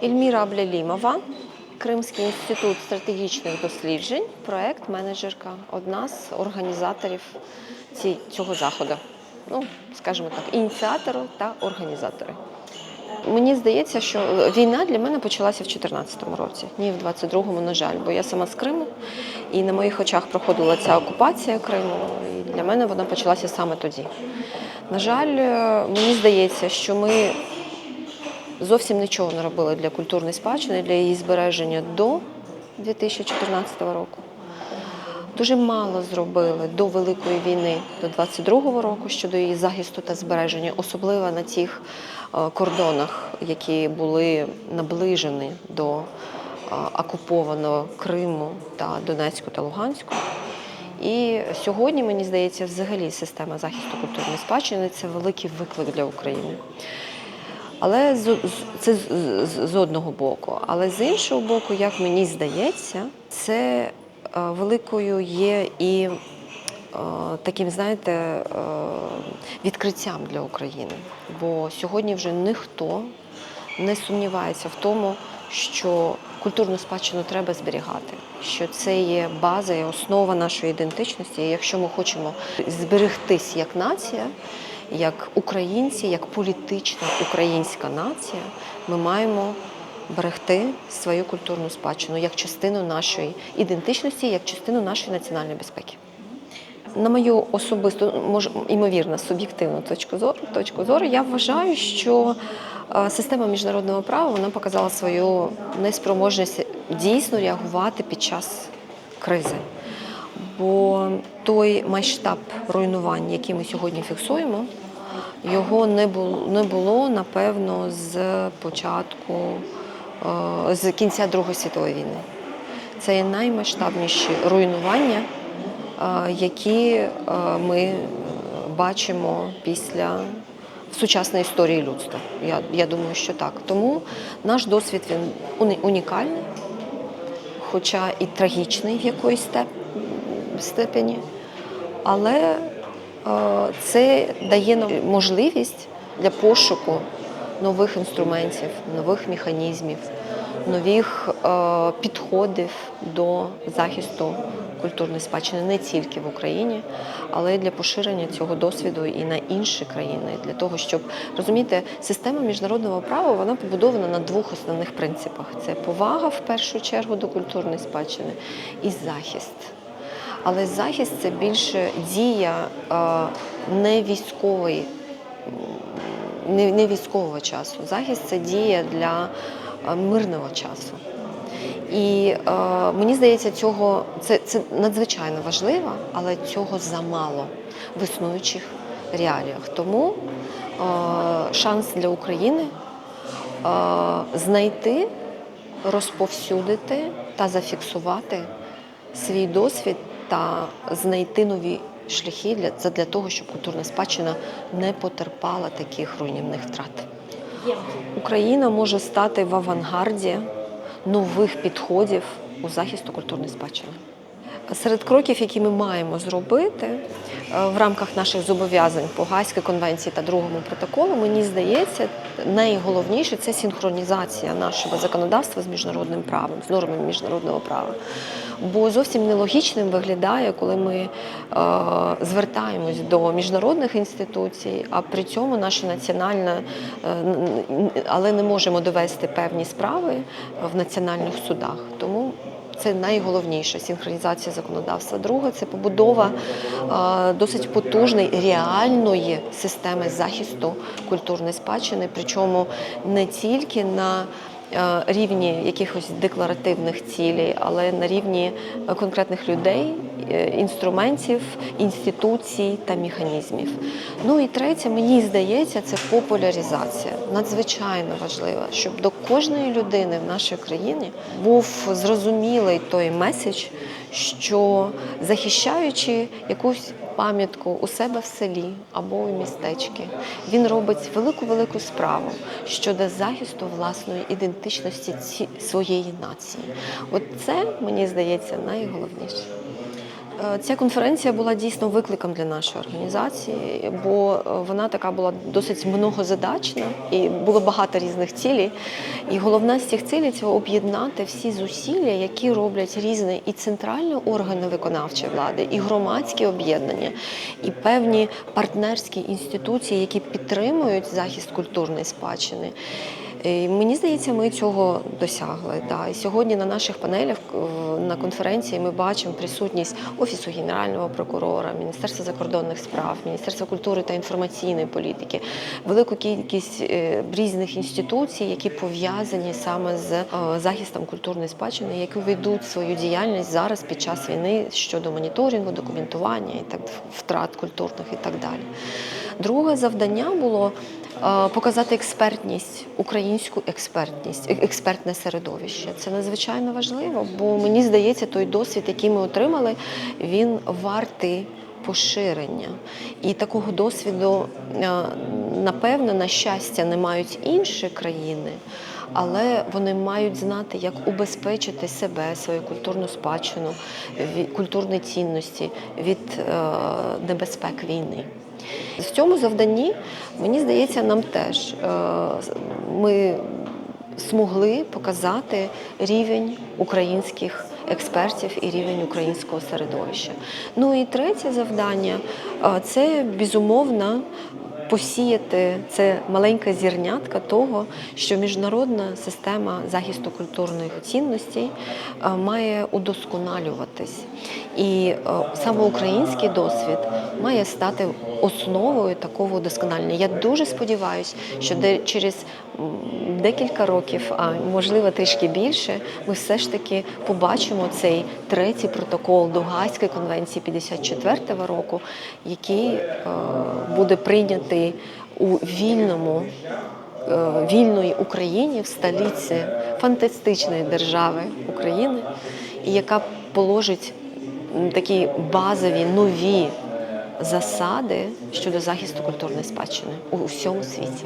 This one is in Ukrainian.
Ільміра Аблялімова, Кримський інститут стратегічних досліджень, проект менеджерка, одна з організаторів цього заходу. Ну, скажімо так, ініціатори та організатори. Мені здається, що війна для мене почалася в 2014 році, ні в 22-му, на жаль, бо я сама з Криму, і на моїх очах проходила ця окупація Криму, і для мене вона почалася саме тоді. На жаль, е, мені здається, що ми зовсім нічого не робили для культурної спадщини, для її збереження до 2014 року. Дуже мало зробили до Великої війни, до 22-го року щодо її захисту та збереження, особливо на тих е, кордонах, які були наближені до е, окупованого Криму та Донецьку та Луганську. І сьогодні, мені здається, взагалі система захисту культурної спадщини це великий виклик для України. Але з, це з, з- з одного боку. Але з іншого боку, як мені здається, це е, великою є і е, таким, знаєте, е, відкриттям для України. Бо сьогодні вже ніхто не сумнівається в тому, що культурну спадщину треба зберігати, що це є база і основа нашої ідентичності. І якщо ми хочемо зберегтись як нація, як українці, як політична українська нація, ми маємо берегти свою культурну спадщину як частину нашої ідентичності, як частину нашої національної безпеки. На мою особисту, може, імовірно, суб'єктивну точку зору, точку зору, я вважаю, що е, система міжнародного права вона показала свою неспроможність дійсно реагувати під час кризи. Бо той масштаб руйнувань, який ми сьогодні фіксуємо, його не було, не було напевно, з початку, е, з кінця Другої світової війни. Це є наймасштабніші руйнування, е, які е, ми бачимо після сучасної історії людства. Я, я думаю, що так. Тому наш досвід він уні- унікальний, хоча і трагічний в якоїсь степ- степені. Але е, це дає нам можливість для пошуку нових інструментів, нових механізмів, нових е, підходів до захисту культурної спадщини не тільки в Україні, але й для поширення цього досвіду і на інші країни, для того, щоб розумієте, система міжнародного права вона побудована на двох основних принципах: це повага в першу чергу до культурної спадщини і захист. Але захист це більше дія е, не військової, не, військового часу. Захист це дія для е, мирного часу. І е, мені здається, цього це, це надзвичайно важливо, але цього замало в існуючих реаліях. Тому е, шанс для України е, знайти, розповсюдити та зафіксувати свій досвід та знайти нові шляхи для, це для того, щоб культурна спадщина не потерпала таких руйнівних втрат. Україна може стати в авангарді нових підходів у захисту культурної спадщини. Серед кроків, які ми маємо зробити е, в рамках наших зобов'язань по Гаазькій конвенції та другому протоколу, мені здається, найголовніше це синхронізація нашого законодавства з міжнародним правом, з нормами міжнародного права. Бо зовсім нелогічним виглядає, коли ми е, звертаємось до міжнародних інституцій, а при цьому наша національна, е, але не можемо довести певні справи в національних судах. Тому це найголовніше синхронізація законодавства. Друге це побудова е, досить потужної реальної системи захисту культурної спадщини, причому не тільки на рівні якихось декларативних цілей, але на рівні е, конкретних людей, е, інструментів, інституцій та механізмів. Ну і третє, мені здається, це популяризація. Надзвичайно важлива, щоб до кожної людини в нашій країні був зрозумілий той меседж, що захищаючи якусь пам'ятку у себе в селі або у містечці, він робить велику-велику справу щодо захисту власної ідентичності ці- своєї нації. От це мені здається найголовніше. Е, Ця конференція була дійсно викликом для нашої організації, бо е, вона така була досить многозадачна і було багато різних цілей. І головна з цих цілей це об'єднати всі зусилля, які роблять різні і центральні органи виконавчої влади, і громадські об'єднання, і певні партнерські інституції, які підтримують захист культурної спадщини. Мені здається, ми цього досягли. Да. І сьогодні на наших панелях е, на конференції ми бачимо присутність Офісу Генерального прокурора, Міністерства закордонних справ, Міністерства культури та інформаційної політики, велику кількість е, різних інституцій, які пов'язані саме з е, захистом культурної спадщини, які ведуть свою діяльність зараз під час війни щодо моніторингу, документування і так втрат культурних і так далі. Друге завдання було е, показати експертність, українську експертність, е- експертне середовище. Це надзвичайно важливо, бо мені здається, той досвід, який ми отримали, він вартий поширення. І такого досвіду, е, напевно, на щастя, не мають інші країни. Але вони мають знати, як убезпечити себе, свою культурну спадщину, культурні цінності від небезпек війни. В цьому завданні, мені здається, нам теж е, ми змогли показати рівень українських експертів і рівень українського середовища. Ну і третє завдання е, це безумовно посіяти це маленька зірнятка того, що міжнародна система захисту культурних цінностей е, має удосконалюватись. І е, саме український досвід має стати основою такого удосконалення. Я дуже сподіваюся, що через декілька років, а можливо трішки більше, ми все ж таки побачимо цей третій протокол до Гаазької конвенції 54-го року, який е, буде прийнятий у вільному. е, Вільної Україні в столиці фантастичної держави України, яка положить такі базові нові засади щодо захисту культурної спадщини у всьому світі.